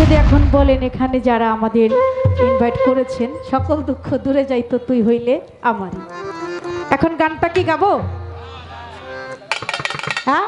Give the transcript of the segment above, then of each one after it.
যদি এখন বলেন এখানে যারা আমাদের ইনভাইট করেছেন, সকল দুঃখ দূরে যাইতো তুই হইলে আমার এখন গানটা কি গাবো? হ্যাঁ?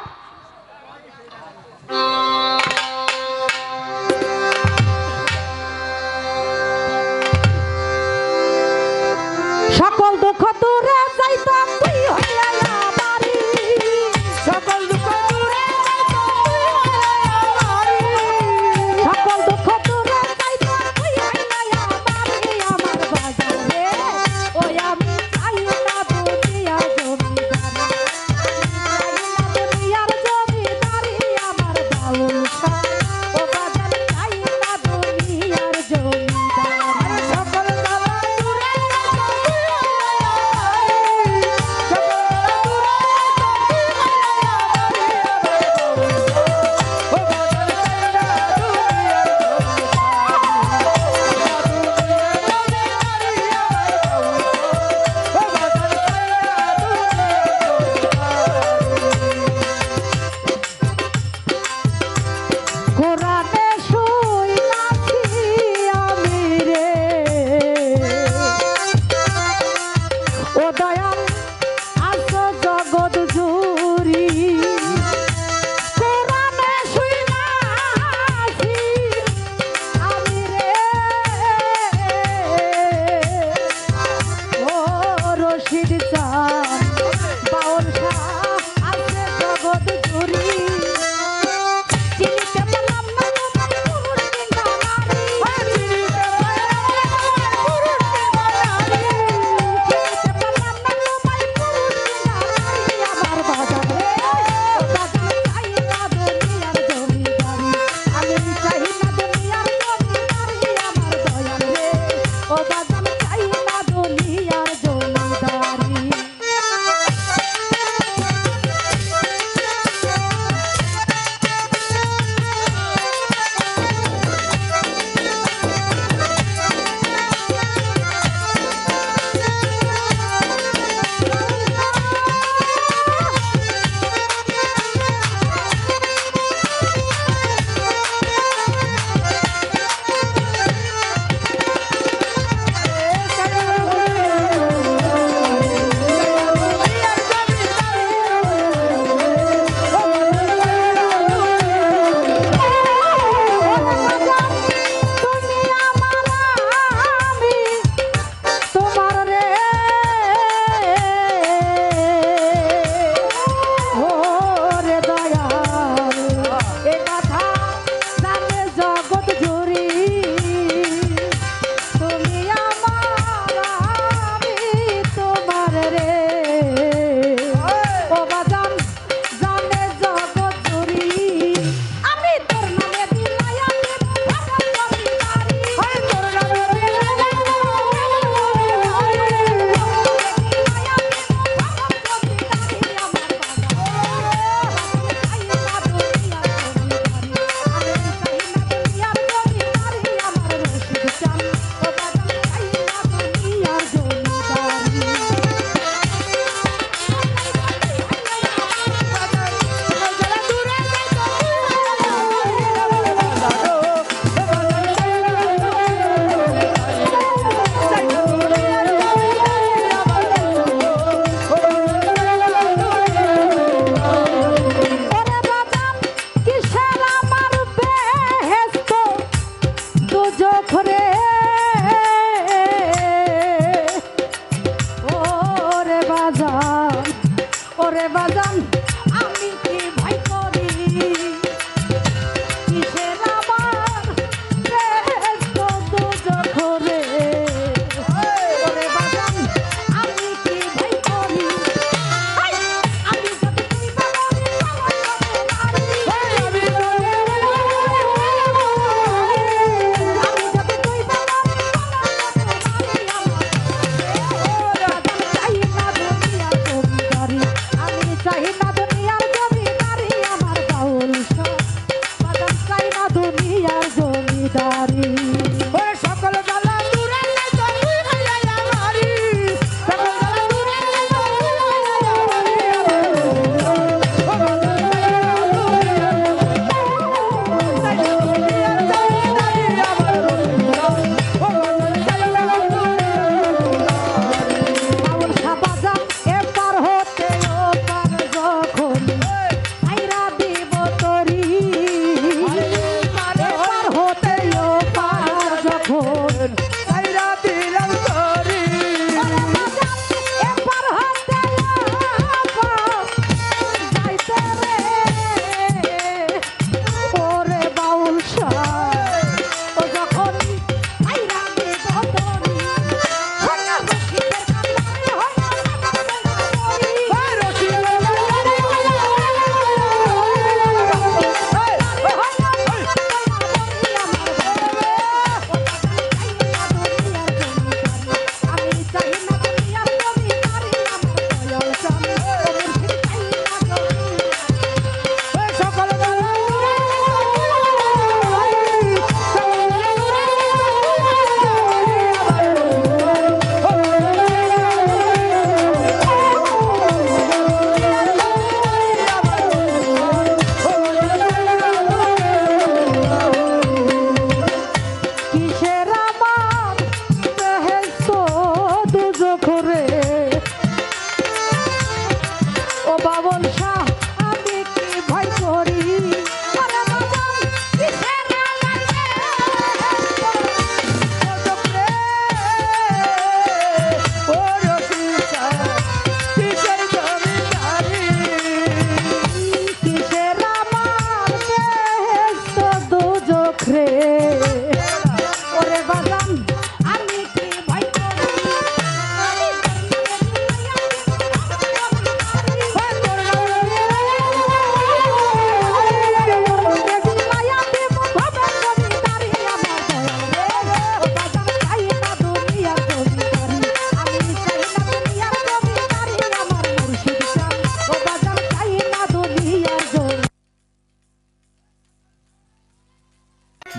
বাজান ওরে বাজান